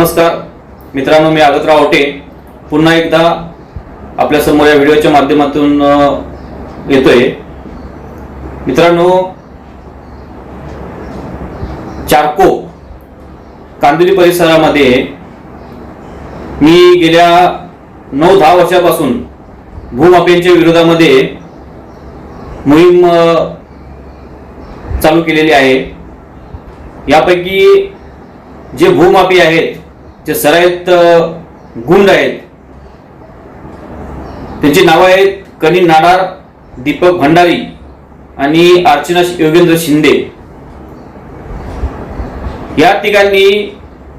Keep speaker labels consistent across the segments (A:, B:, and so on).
A: नमस्कार. मित्रांनो मी आगतराव आवटे. पुन्हा एकदा आपल्यासमोर या व्हिडिओच्या माध्यमातून येतोय. मित्रांनो चारको कांदिवली परिसरामध्ये मी गेल्या नऊ दहा वर्षापासून भूमाफियांच्या विरोधामध्ये मोहीम चालू केलेली आहे. यापैकी जे भूमाफी आहेत जे सराईत गुंड आहेत त्यांची नावं आहेत कनी नाडार दीपक भंडारी आणि अर्चना योगेंद्र शिंदे. या ठिकाणी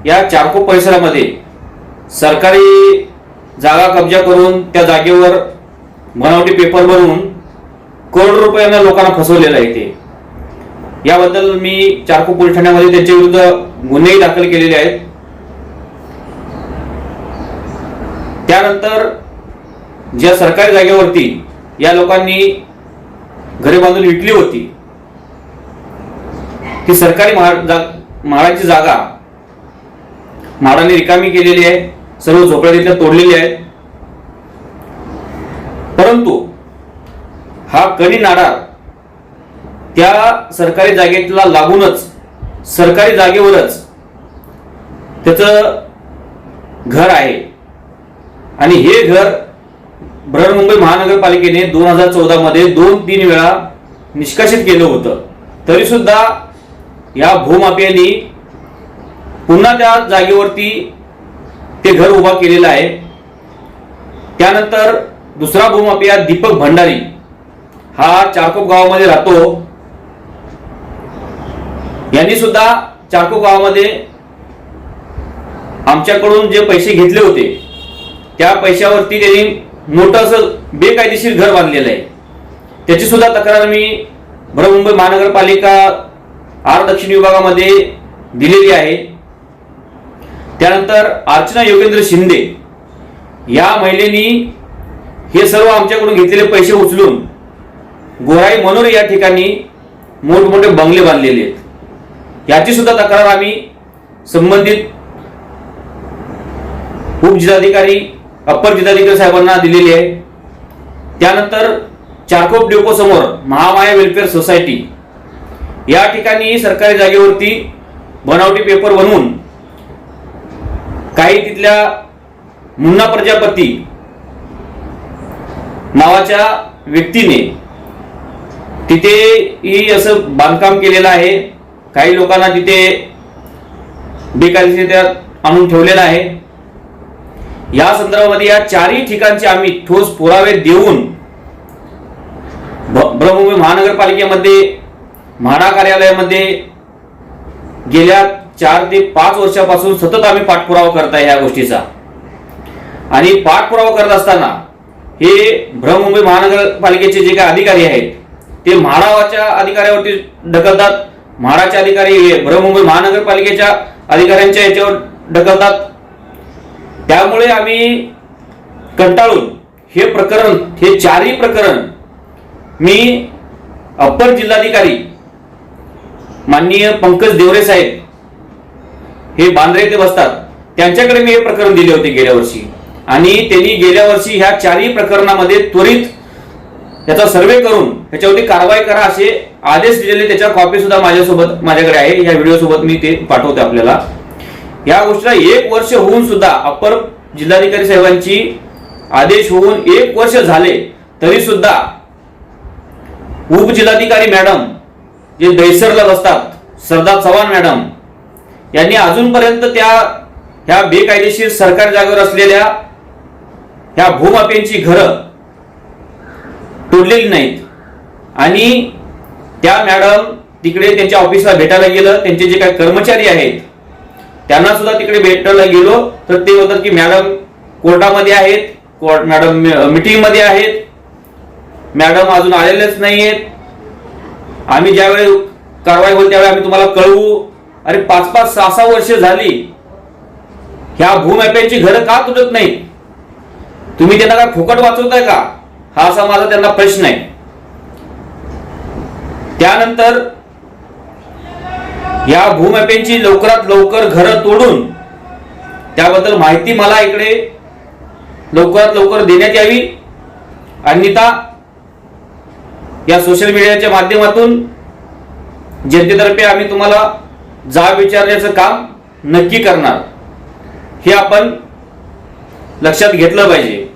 A: या चारको परिसरामध्ये सरकारी जागा कब्जा करून त्या जागेवर बनावटी पेपर बनवून करोड रुपयांना लोकांना फसवलेलं आहे ते. याबद्दल मी चारको पोलीस ठाण्यामध्ये त्यांच्या विरुद्ध गुन्हेही दाखल केलेले आहेत. त्यानंतर ज्या सरकारी जागेवरती या लोकांनी घरे बांधून विकली होती ती सरकारी महाड जा- म्हाडाची जागा म्हाडाने रिकामी केलेली आहे सर्व झोपड्या तिथल्या तोडलेल्या आहेत. परंतु हा कणी नाडा त्या सरकारी जागेला लागूनच सरकारी जागेवरच त्याचं घर आहे. आणि हे घर बृहन्मुंबई महानगरपालिकेने दोन हजार चौदा मध्ये दोन तीन वेळा निष्कासित केलं होतं. तरी सुद्धा या भूमाफियांनी पुन्हा त्या जागेवरती ते घर उभा केलेलं आहे. त्यानंतर दुसरा भूमाफिया दीपक भंडारी हा चारकोप गावामध्ये राहतो. यांनी सुद्धा चारकोप गावामध्ये आमच्याकडून जे पैसे घेतले होते त्या पैशावरती त्यांनी मोठं असं बेकायदेशीर घर बांधलेलं आहे. त्याची सुद्धा तक्रार मी बृहमुंबई महानगरपालिका आर दक्षिण विभागामध्ये दिलेली आहे. त्यानंतर अर्चना योगेंद्र शिंदे या महिलेनी हे सर्व आमच्याकडून घेतलेले पैसे उचलून गोराई मनोरे या ठिकाणी मोठमोठे बंगले बांधलेले आहेत. याची सुद्धा तक्रार आम्ही संबंधित उपजिल्हाधिकारी अप्पर जिल्हाधिकारी साहेबांना दिलेली आहे. त्यानंतर चारकोप डेपो समोर महामाया वेलफेअर सोसायटी. या ठिकाणी सरकारी जागेवरती बनावटी पेपर बनवून काही तिथल्या मुन्ना प्रजापती नावाच्या व्यक्तीने तिथेही असं बांधकाम केलेलं आहे. काही लोकांना तिथे बेकायदेशीर आणून ठेवलेलं आहे. या संदर्भामध्ये या चारही ठिकाणचे आम्ही ठोस पुरावे देऊन ब- महानगरपालिकेमध्ये म्हाडा कार्यालयामध्ये गेल्या चार ते पाच वर्षापासून सतत आम्ही पाठपुरावा करत आहे या गोष्टीचा. आणि पाठपुरावा करत असताना हे ब्रह्ममुंबई महानगरपालिकेचे जे काही अधिकारी आहेत ते म्हाडाच्या अधिकाऱ्यावरती ढकलतात. म्हाडाचे अधिकारी हे ब्रह्ममुंबई महानगरपालिकेच्या अधिकाऱ्यांच्या याच्यावर ढकलतात. त्यामुळे आम्ही कंटाळून हे प्रकरण हे चारही प्रकरण मी अप्पर जिल्हाधिकारी माननीय पंकज देवरे साहेब हे बांद्रे येथे बसतात. त्यांच्याकडे मी हे प्रकरण दिले होते गेल्या वर्षी. आणि त्यांनी गेल्या वर्षी ह्या चारही प्रकरणामध्ये त्वरित याचा सर्वे करून त्याच्यावरती कारवाई करा असे आदेश दिलेले त्याच्या कॉपी सुद्धा माझ्यासोबत माझ्याकडे आहे. या व्हिडिओ सोबत मी ते पाठवते आपल्याला. या गोष्टीला एक वर्ष होऊन सुद्धा अपर जिल्हाधिकारी साहेबांची आदेश होऊन एक वर्ष झाले तरी सुद्धा उपजिल्हाधिकारी मॅडम जे दैसरला बसतात सरदार चव्हाण मॅडम यांनी अजूनपर्यंत त्या ह्या बेकायदेशीर सरकारी जागेवर असलेल्या ह्या भूमाफियांची घरं तोडलेली नाहीत. आणि त्या मॅडम तिकडे त्यांच्या ऑफिसला भेटायला गेलं त्यांचे जे काही कर्मचारी आहेत त्यांना सुद्धा तिकडे भेटायला गेलो. तर ते होतात की मॅडम कोर्टामध्ये आहेत. कोर्ट मॅडम मिटिंगमध्ये आहेत. मॅडम अजून आलेलेच नाही आहेत आम्ही ज्यावेळी कारवाई होईल त्यावेळी आम्ही तुम्हाला कळवू. अरे पाच पाच सहा सहा वर्ष झाली. ह्या भूमॅप्यांची घरं का तुटत नाही तुम्ही त्यांना काय फुकट वाचवताय का? हा असा माझा त्यांना प्रश्न आहे. त्यानंतर या भूमॅपेंची लवकरात लवकर घरं तोडून त्याबद्दल माहिती मला इकडे लवकरात लवकर देण्यात यावी. अन्यथा या सोशल मीडियाच्या माध्यमातून जनतेतर्फे आम्ही तुम्हाला जाब विचारण्याचं काम नक्की करणार. हे आपण लक्षात घेतलं पाहिजे.